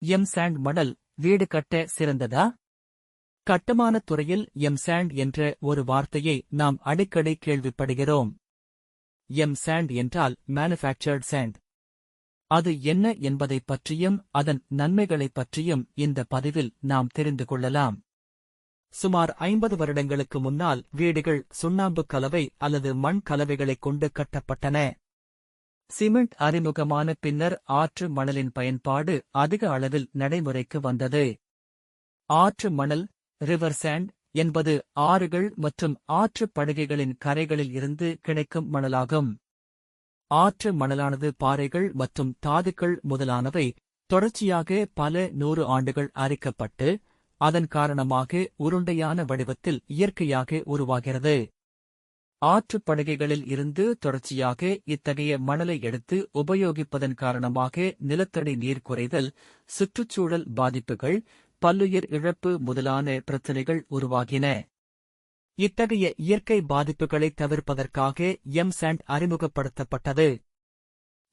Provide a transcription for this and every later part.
M sand மணல் வீடு கட்ட சிறந்ததா? கட்டுமானத் துறையில் எம் சாண்ட் என்ற ஒரு வார்த்தையை நாம் அடிக்கடி கேள்விப்படுகிறோம். எம் சாண்ட் என்றால் மேனுஃபேக்சர்ட் சாண்ட் அது என்ன என்பதைப் பற்றியும் அதன் நன்மைகளைப் பற்றியும் இந்த பதிவில் நாம் தெரிந்து கொள்ளலாம். சுமார் ஐம்பது வருடங்களுக்கு முன்னால் வீடுகள் சுண்ணாம்பு கலவை அல்லது மண் கலவைகளைக் கொண்டு கட்டப்பட்டன. சிமெண்ட் அறிமுகமான பின்னர் ஆற்று மணலின் பயன்பாடு அதிக அளவில் நடைமுறைக்கு வந்தது. ஆற்று மணல் ரிவர் சாண்ட் என்பது ஆறுகள் மற்றும் ஆற்றுப் படுகைகளின் கரைகளில் இருந்து கிடைக்கும் மணலாகும். ஆற்று மணலானது பாறைகள் மற்றும் தாதுக்கள் முதலானவை தொடர்ச்சியாக பல நூறு ஆண்டுகள் அரிக்கப்பட்டு அதன் காரணமாக உருண்டையான வடிவத்தில் இயற்கையாக உருவாகிறது. ஆற்றுப் படுகைகளில் இருந்து தொடர்ச்சியாக இத்தகைய மணலை எடுத்து உபயோகிப்பதன் காரணமாக நிலத்தடி நீர் குறைதல் சுற்றுச்சூழல் பாதிப்புகள் பல்லுயிர் இழப்பு முதலான பிரச்சினைகள் உருவாகின. இத்தகைய இயற்கை பாதிப்புகளை தவிர்ப்பதற்காக எம்சாண்ட் அறிமுகப்படுத்தப்பட்டது.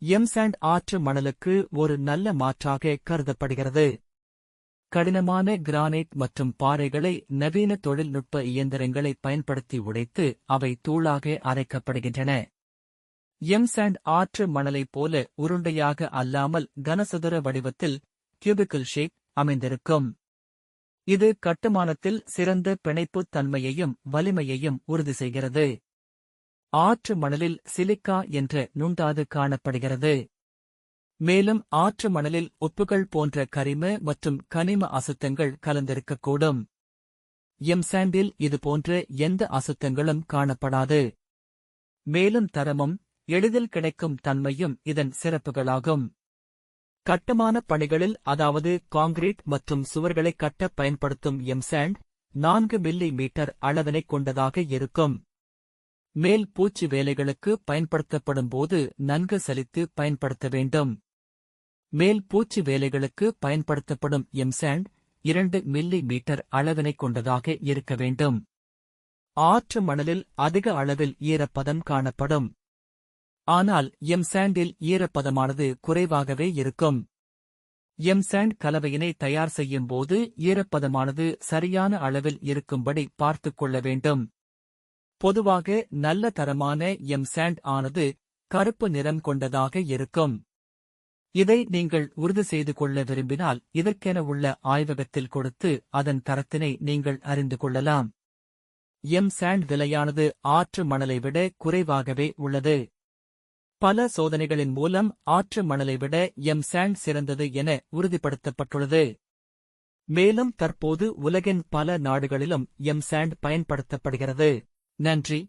எம்சாண்ட் ஆற்று மணலுக்கு ஒரு நல்ல மாற்றாக கருதப்படுகிறது. கடினமான கிரானைட் மற்றும் பாறைகளை நவீன தொழில்நுட்ப இயந்திரங்களை பயன்படுத்தி உடைத்து அவை தூளாக அரைக்கப்படுகின்றன. எம்சாண்ட் ஆற்று மணலைப் போல உருண்டையாக அல்லாமல் கனசதுர வடிவத்தில் கியூபிக்கல் ஷேக் அமைந்திருக்கும். இது கட்டுமானத்தில் சிறந்த பிணைப்புத் தன்மையையும் வலிமையையும் உறுதி செய்கிறது. ஆற்று மணலில் சிலிக்கா என்ற நுண்தாது காணப்படுகிறது. மேலும் ஆற்று மணலில் உப்புகள் போன்ற கரிம மற்றும் கனிம அசுத்தங்கள் கலந்திருக்கக்கூடும். எம்சாண்டில் இதுபோன்ற இது போன்ற எந்த அசுத்தங்களும் காணப்படாது. மேலும் தரமும் எளிதில் கிடைக்கும் தன்மையும் இதன் சிறப்புகளாகும். கட்டுமானப் பணிகளில் அதாவது காங்கிரீட் மற்றும் சுவர்களை கட்ட பயன்படுத்தும் எம்சாண்ட் நான்கு மில்லி மீட்டர் அளவினை கொண்டதாக இருக்கும். மேல் பூச்சி வேலைகளுக்கு பயன்படுத்தப்படும் போது நன்கு சலித்து பயன்படுத்த வேண்டும். மேல் பூச்சி வேலைகளுக்கு பயன்படுத்தப்படும் எம்சாண்ட் இரண்டு மில்லி மீட்டர் அளவினைக் கொண்டதாக இருக்க வேண்டும். ஆற்று மணலில் அதிக அளவில் ஈரப்பதம் காணப்படும். ஆனால் எம்சாண்டில் ஈரப்பதமானது குறைவாகவே இருக்கும். எம்சாண்ட் கலவையினை தயார் செய்யும் போது ஈரப்பதமானது சரியான அளவில் இருக்கும்படி பார்த்துக் கொள்ள வேண்டும். பொதுவாக நல்ல தரமான எம்சாண்ட் ஆனது கருப்பு நிறம் கொண்டதாக இருக்கும். இதை நீங்கள் உறுதி செய்து கொள்ள விரும்பினால் இதற்கென உள்ள ஆய்வகத்தில் கொடுத்து அதன் தரத்தினை நீங்கள் அறிந்து கொள்ளலாம். எம் சாண்ட் விலையானது ஆற்று மணலை விட குறைவாகவே உள்ளது. பல சோதனைகளின் மூலம் ஆற்று மணலை விட எம் சாண்ட் சிறந்தது என உறுதிப்படுத்தப்பட்டுள்ளது. மேலும் தற்போது உலகின் பல நாடுகளிலும் எம் சாண்ட் பயன்படுத்தப்படுகிறது. நன்றி.